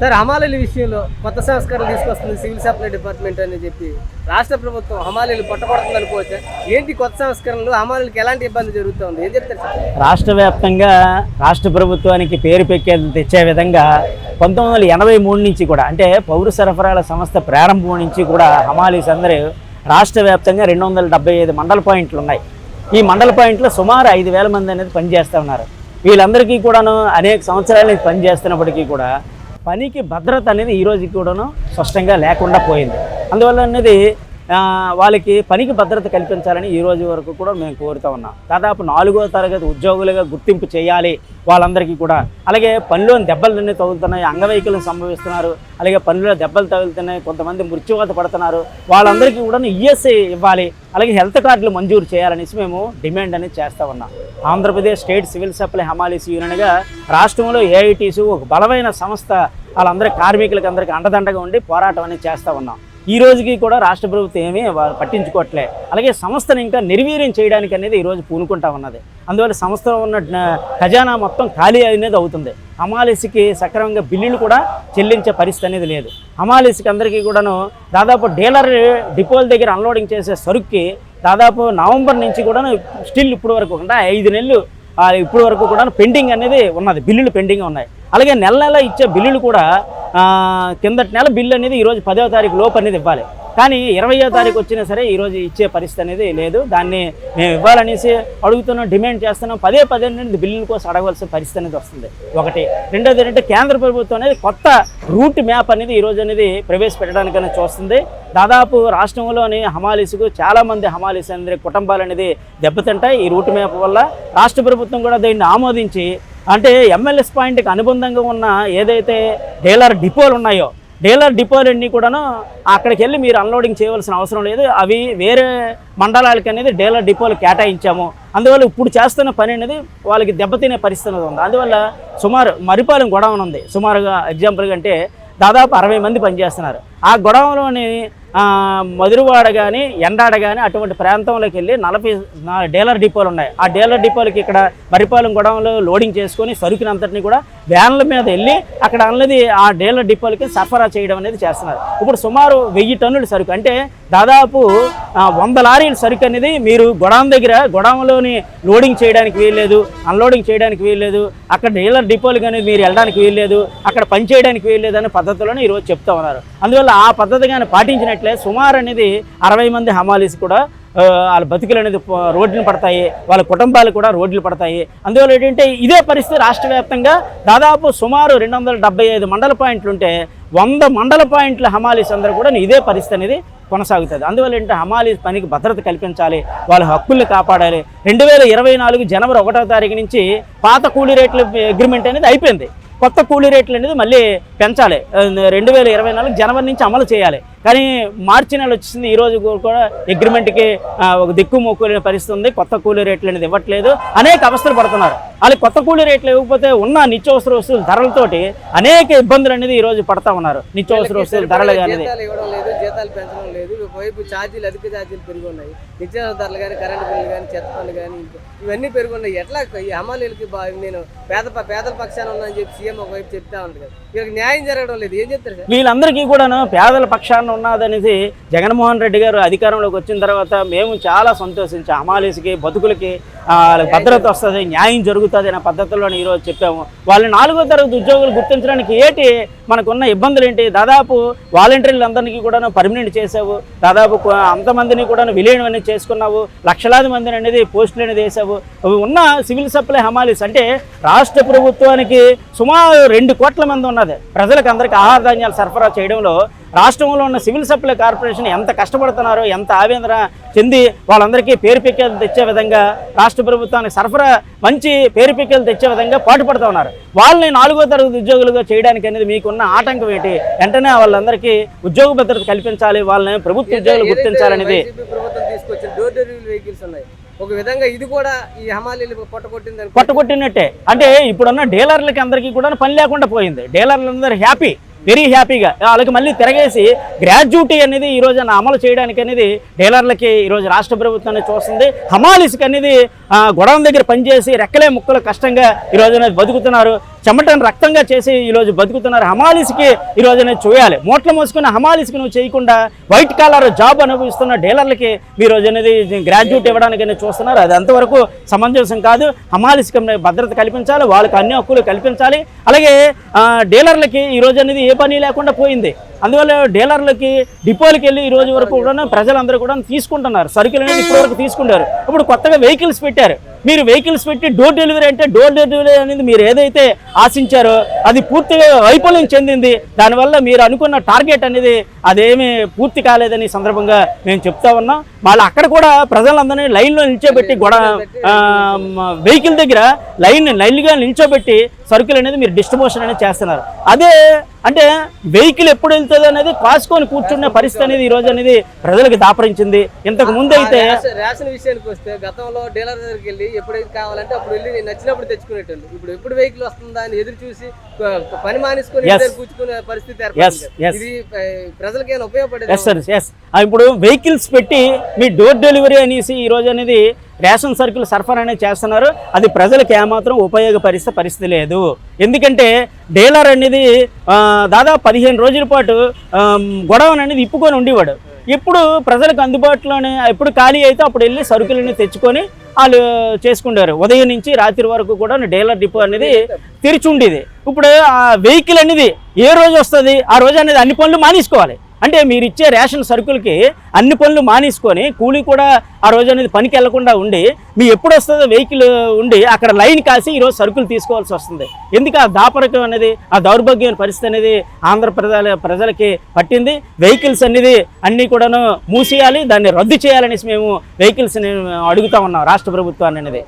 Sir హమాలీల విషయంలో కొత్త సంస్కారం తీసుకొస్తుంది సివిల్ సప్లై డిపార్ట్మెంట్ అని చెప్పి రాష్ట్ర ప్రభుత్వం హమాలీలు పట్టబడుతుంది అనుకోవచ్చా? ఏంటి కొత్త సంస్కరణలు? హమాలీలకు ఎలాంటి ఇబ్బంది జరుగుతుంది ఏం చెప్తారు సార్? రాష్ట్ర వ్యాప్తంగా రాష్ట్ర ప్రభుత్వానికి పేరు పెక్కేది తెచ్చే విధంగా పంతొమ్మిది వందల ఎనభై మూడు నుంచి కూడా అంటే పౌర సరఫరాల సంస్థ ప్రారంభం నుంచి కూడా హమాలీస్ అందరూ రాష్ట్ర వ్యాప్తంగా రెండు వందల డెబ్బై ఐదు మండల పాయింట్లు ఉన్నాయి. ఈ మండల పాయింట్లో సుమారు ఐదు వేల మంది అనేది పనిచేస్తూ ఉన్నారు. వీళ్ళందరికీ కూడాను అనేక సంవత్సరాల నుంచి పనిచేస్తున్నప్పటికీ కూడా పనికి భద్రత అనేది ఈ రోజుకి కూడాను స్పష్టంగా లేకుండా పోయింది. అందువల్ల అనేది వాళ్ళకి పనికి భద్రత కల్పించాలని ఈ రోజు వరకు కూడా మేము కోరుతా ఉన్నాం. దాదాపు నాలుగో తరగతి ఉద్యోగులుగా గుర్తింపు చేయాలి వాళ్ళందరికీ కూడా. అలాగే పనిలోని దెబ్బలన్నీ తగులుతున్నాయి అంగవైకల్యం సంభవిస్తున్నారు అలాగే పనిలో దెబ్బలు తగులుతున్నాయి కొంతమంది మృత్యువాత పడుతున్నారు. వాళ్ళందరికీ కూడా ఈఎస్ఐ ఇవ్వాలి అలాగే హెల్త్ కార్డులు మంజూరు చేయాలనేసి మేము డిమాండ్ అనేది చేస్తూ ఉన్నాం. Andhra Pradesh state civil supply hamalis యూనియన్గా రాష్ట్రంలో ఏఐటీసీ ఒక బలమైన సంస్థ వాళ్ళందరి కార్మికులకి అందరికీ అండదండగా ఉండి పోరాటం అనేది చేస్తూ ఉన్నాం. ఈ రోజుకి కూడా రాష్ట్ర ప్రభుత్వం ఏమీ వా- పట్టించుకోవట్లే. అలాగే సంస్థను ఇంకా నిర్వీర్యం చేయడానికి అనేది ఈరోజు పూనుకుంటా ఉన్నది. అందువల్ల సంస్థలో ఉన్న ఖజానా మొత్తం ఖాళీ అనేది అవుతుంది. అమాలిసికి సక్రమంగా బిల్లులు కూడా చెల్లించే పరిస్థితి అనేది లేదు. అమాలిసికి అందరికీ కూడాను దాదాపు డీలర్ డిపోల దగ్గర అన్లోడింగ్ చేసే సరుక్కి దాదాపు నవంబర్ నుంచి కూడా స్టిల్ ఇప్పుడు వరకు అంటే ఐదు నెలలు ఇప్పటి వరకు కూడా పెండింగ్ అనేది ఉన్నది. బిల్లులు పెండింగ్ ఉన్నాయి. అలాగే నెల నెల ఇచ్చే బిల్లులు కూడా కిందటి నెల బిల్లు అనేది ఈరోజు పదవ తారీఖు లోపు అనేది ఇవ్వాలి. కానీ ఇరవయో తారీఖు వచ్చినా సరే ఈరోజు ఇచ్చే పరిస్థితి అనేది లేదు. దాన్ని మేము ఇవ్వాలనేసి అడుగుతున్నాం డిమాండ్ చేస్తున్నాం. పదే పదే నుండి బిల్లుల కోసం అడగవలసిన పరిస్థితి అనేది వస్తుంది. ఒకటి. రెండోది ఏంటంటే కేంద్ర ప్రభుత్వం అనేది కొత్త రూట్ మ్యాప్ అనేది ఈరోజు అనేది ప్రవేశపెట్టడానికనే చూస్తుంది. దాదాపు రాష్ట్రంలోని హమాలీసుకు చాలామంది హమాలీస్ అందరి కుటుంబాలు అనేది దెబ్బతింటాయి ఈ రూట్ మ్యాప్ వల్ల. రాష్ట్ర ప్రభుత్వం కూడా దీన్ని ఆమోదించి అంటే ఎంఎల్ఎస్ పాయింట్కి అనుబంధంగా ఉన్న ఏదైతే డీలర్ డిపోలు ఉన్నాయో డీలర్ డిపోలన్నీ కూడాను అక్కడికి వెళ్ళి మీరు అన్లోడింగ్ చేయవలసిన అవసరం లేదు. అవి వేరే మండలాలకి అనేది డీలర్ డిపోలు కేటాయించాము. అందువల్ల ఇప్పుడు చేస్తున్న పని అనేది వాళ్ళకి దెబ్బతినే పరిస్థితి అనేది ఉంది. అందువల్ల సుమారు మరిపాలెం గొడవన ఉంది. సుమారుగా ఎగ్జాంపుల్గా అంటే దాదాపు అరవై మంది పనిచేస్తున్నారు. ఆ గొడవలోని మధురవాడ కానీ ఎండాడ కానీ అటువంటి ప్రాంతంలోకి వెళ్ళి నలభై డీలర్ డిపోలు ఉన్నాయి. ఆ డీలర్ డిపోలకి ఇక్కడ మరిపాలెం గొడవలో లోడింగ్ చేసుకొని సరుకునంతటిని కూడా వ్యాన్ల మీద వెళ్ళి అక్కడ అన్నది ఆ డీలర్ డిపోలకి సరఫరా చేయడం అనేది చేస్తున్నారు. ఇప్పుడు సుమారు వెయ్యి టన్నుల సరుకు అంటే దాదాపు వంద లారీల సరుకు అనేది మీరు గొడవం దగ్గర గొడవంలోని లోడింగ్ చేయడానికి వీల్లేదు అన్లోడింగ్ చేయడానికి వీల్లేదు అక్కడ డీలర్ డిపోలు కానీ మీరు వెళ్ళడానికి వీల్లేదు అక్కడ పని చేయడానికి వీల్లేదు అనే పద్ధతిలోనే ఈరోజు చెప్తా ఉన్నారు. అందువల్ల ఆ పద్ధతి కానీ పాటించినట్లే సుమారు అనేది అరవై మంది హమాలీస్ కూడా వాళ్ళ బతుకులు అనేది రోడ్లు పడతాయి వాళ్ళ కుటుంబాలు కూడా రోడ్లు పడతాయి. అందువల్ల ఏంటంటే ఇదే పరిస్థితి రాష్ట్ర వ్యాప్తంగా దాదాపు సుమారు రెండు వందల డెబ్బై ఐదు మండల పాయింట్లు ఉంటే వంద మండల పాయింట్ల హమాలీస్ అందరూ కూడా ఇదే పరిస్థితి అనేది కొనసాగుతుంది. అందువల్ల ఏంటంటే హమాలీస్ పనికి భద్రత కల్పించాలి వాళ్ళ హక్కుల్ని కాపాడాలి. రెండు వేల ఇరవై నాలుగు జనవరి ఒకటో తారీఖు నుంచి పాత కూలీ రేట్ల అగ్రిమెంట్ అనేది అయిపోయింది. కొత్త కూలీ రేట్లు అనేది మళ్ళీ పెంచాలి. రెండు వేల ఇరవై నాలుగు జనవరి నుంచి అమలు చేయాలి. కానీ మార్చి నెల వచ్చింది ఈ రోజు కూడా అగ్రిమెంట్కి ఒక దిక్కు మొక్కులేని పరిస్థితి ఉంది. కొత్త కూలీ రేట్లు అనేది ఇవ్వట్లేదు. అనేక అవస్థలు పడుతున్నారు. వాళ్ళు కొత్త కూలీ రేట్లు ఇవ్వకపోతే ఉన్న నిత్యావసర వస్తువుల ధరలతోటి అనేక ఇబ్బందులు అనేది ఈ రోజు పడతా ఉన్నారు. నిత్యావసర వస్తువుల ధరలు అనేది జీతాలు ఇవ్వడం లేదు జీతాలు పెంచడం లేదు. ఒకవైపు ఛార్జీలు అధిక ఛార్జీలు పెరిగి ఉన్నాయి నిత్యావసర ధరలు కానీ కరెంట్ బిల్లు కానీ చెత్త పన్ను కానీ ఇవన్నీ పెరిగి ఉన్నాయి ఎట్లా ఈ హమాలీలకి నేను పేద పేదల పక్షాన ఉన్నా అని చెప్పి సీఎం ఒకవైపు చెప్తా కదా. వీళ్ళకి న్యాయం జరగడం లేదు. ఏం చెప్తారు సార్? వీళ్ళందరికీ కూడాను పేదల పక్షాన ఉన్నదనేసి జగన్మోహన్ రెడ్డి గారు అధికారంలోకి వచ్చిన తర్వాత మేము చాలా సంతోషించాం. అమాలీస్కి బతుకులకి భద్రత వస్తుంది న్యాయం జరుగుతుంది అనే పద్ధతిలో ఈరోజు చెప్పాము. వాళ్ళు నాలుగో తరగతి ఉద్యోగులు గుర్తించడానికి ఏంటి మనకున్న ఇబ్బందులు ఏంటి దాదాపు వాలంటీర్లందరికీ కూడా పర్మనెంట్ చేసావు దాదాపు అంతమందిని కూడా విలీనం అనేది చేసుకున్నావు. లక్షలాది మందిని అనేది పోస్టులు అనేది వేసావు ఉన్న సివిల్ సప్లై హమాలీస్ అంటే రాష్ట్ర ప్రభుత్వానికి సుమారు రెండు కోట్ల మంది ఉన్నది. ప్రజలకు అందరికీ ఆహార ధాన్యాలు సరఫరా చేయడంలో రాష్ట్రంలో ఉన్న సివిల్ సప్లై కార్పొరేషన్ ఎంత కష్టపడుతున్నారో ఎంత ఆవేదన చెంది వాళ్ళందరికీ పేరు పిక్కలు తెచ్చే విధంగా రాష్ట్ర ప్రభుత్వానికి సరఫరా మంచి పేరు పిక్కలు తెచ్చే విధంగా పాటుపడుతూ ఉన్నారు. వాళ్ళని నాలుగో తరగతి ఉద్యోగులుగా చేయడానికి అనేది మీకున్న ఆటంకం ఏంటి? వెంటనే వాళ్ళందరికీ ఉద్యోగ భద్రత కల్పించాలి వాళ్ళని ప్రభుత్వ ఉద్యోగులు గుర్తించాలనేది ఒక విధంగా ఇది కూడా ఈ హమాలీలు పొట్టగొట్టింది పొట్టగొట్టినట్టే. అంటే ఇప్పుడున్న డీలర్లకి అందరికీ కూడా పని లేకుండా పోయింది. డీలర్లందరూ హ్యాపీ వెరీ హ్యాపీగా. వాళ్ళకి మళ్ళీ తిరగేసి గ్రాడ్యుటీ అనేది ఈ రోజున అమలు చేయడానికి అనేది డీలర్లకి ఈరోజు రాష్ట్ర ప్రభుత్వాన్ని చూస్తుంది. హమాలిస్కి అనేది ఆ, గొడవం దగ్గర పనిచేసి రెక్కలే ముక్కలు కష్టంగా ఈ రోజున బతుకుతున్నారు. చెమటను రక్తంగా చేసి ఈ రోజు బతుకుతున్నారు. హమాలిస్కి ఈ అనేది చూయాలి. మూటలు మోసుకున్న హమాలిస్కి నువ్వు చేయకుండా వైట్ కాలర్ జాబ్ అనుభవిస్తున్న డీలర్లకి ఈ రోజు అనేది గ్రాడ్యుయేట్ ఇవ్వడానికి అనేది చూస్తున్నారు. అది అంతవరకు సమంజసం కాదు. హమాలిస్కి భద్రత కల్పించాలి. వాళ్ళకి అన్ని హక్కులు కల్పించాలి. అలాగే డీలర్లకి ఈ రోజు అనేది ఏ పని లేకుండా పోయింది. అందువల్ల డీలర్లకి డిపోలకి వెళ్ళి ఈ రోజు వరకు కూడా ప్రజలందరూ కూడా తీసుకుంటున్నారు. సరుకులు అనేది ఇప్పటివరకు తీసుకుంటారు. ఇప్పుడు కొత్తగా వెహికల్స్ పెట్టారు. మీరు వెహికల్స్ పెట్టి డోర్ డెలివరీ అంటే డోర్ డెలివరీ అనేది మీరు ఏదైతే ఆశించారో అది పూర్తిగా వైఫల్యం చెందింది. దానివల్ల మీరు అనుకున్న టార్గెట్ అనేది అదేమీ పూర్తి కాలేదని సందర్భంగా మేము చెప్తా ఉన్నాం. మళ్ళీ అక్కడ కూడా ప్రజలందరినీ లైన్లో నిల్చోబెట్టి గొడ వెహికల్ దగ్గర లైన్ లైన్గా నిల్చోబెట్టి సరుకులు అనేది మీరు డిస్ట్రిబ్యూషన్ అనేది చేస్తున్నారు. అదే అంటే వెహికల్ ఎప్పుడు వెళ్తుంది అనేది కాసుకొని కూర్చునే పరిస్థితి అనేది ఈ రోజు అనేది ప్రజలకు దాపరించింది. ఇంతకు ముందు అయితే రేషన్ విషయానికి వస్తే గతంలో డీలర్ దగ్గరికి వెళ్ళి ఎప్పుడైతే కావాలంటే అప్పుడు వెళ్ళి నేను నచ్చినప్పుడు తెచ్చుకునేటోళ్ళు. ఇప్పుడు ఎప్పుడు వెహికల్ వస్తుందా అని ఎదురు చూసి పని మానేసుకొని కూర్చుకునే పరిస్థితి. ఇది ఆ, ప్రజలకేమైనా ఉపయోగపడేది? ఇప్పుడు వెహికల్స్ పెట్టి మీ డోర్ డెలివరీ అనేసి ఈ రోజు అనేది రేషన్ సరుకులు సరఫరా అనేది చేస్తున్నారు. అది ప్రజలకు ఏమాత్రం ఉపయోగపరిస్తే పరిస్థితి లేదు. ఎందుకంటే డీలర్ అనేది దాదాపు పదిహేను రోజుల పాటు ఆ, గొడవను అనేది ఇప్పుకొని ఉండేవాడు. ఇప్పుడు ప్రజలకు అందుబాటులోనే ఎప్పుడు ఖాళీ అయితే అప్పుడు వెళ్ళి సరుకులని తెచ్చుకొని వాళ్ళు చేసుకుంటారు. ఉదయం నుంచి రాత్రి వరకు కూడా డీలర్ డిపో అనేది తెరిచి ఉండేది. ఇప్పుడు ఆ వెహికల్ అనేది ఏ రోజు వస్తుంది? ఆ రోజు అనేది అన్ని పనులు మానేసుకోవాలి. అంటే మీరు ఇచ్చే రేషన్ సరుకులకి అన్ని పనులు మానేసుకొని కూలీ కూడా ఆ రోజు అనేది పనికి వెళ్ళకుండా ఉండి మీ ఎప్పుడు వస్తుందో వెహికల్ ఉండి అక్కడ లైన్ కాసి ఈరోజు సరుకులు తీసుకోవాల్సి వస్తుంది. ఎందుకు ఆ దాపరకం అనేది ఆ దౌర్భాగ్యమైన పరిస్థితి అనేది ఆంధ్ర ప్రజల ప్రజలకి పట్టింది. వెహికల్స్ అనేది అన్నీ కూడాను మూసేయాలి దాన్ని రద్దు చేయాలనేసి మేము వెహికల్స్ని అడుగుతా ఉన్నాం రాష్ట్ర ప్రభుత్వాన్ని అనేది.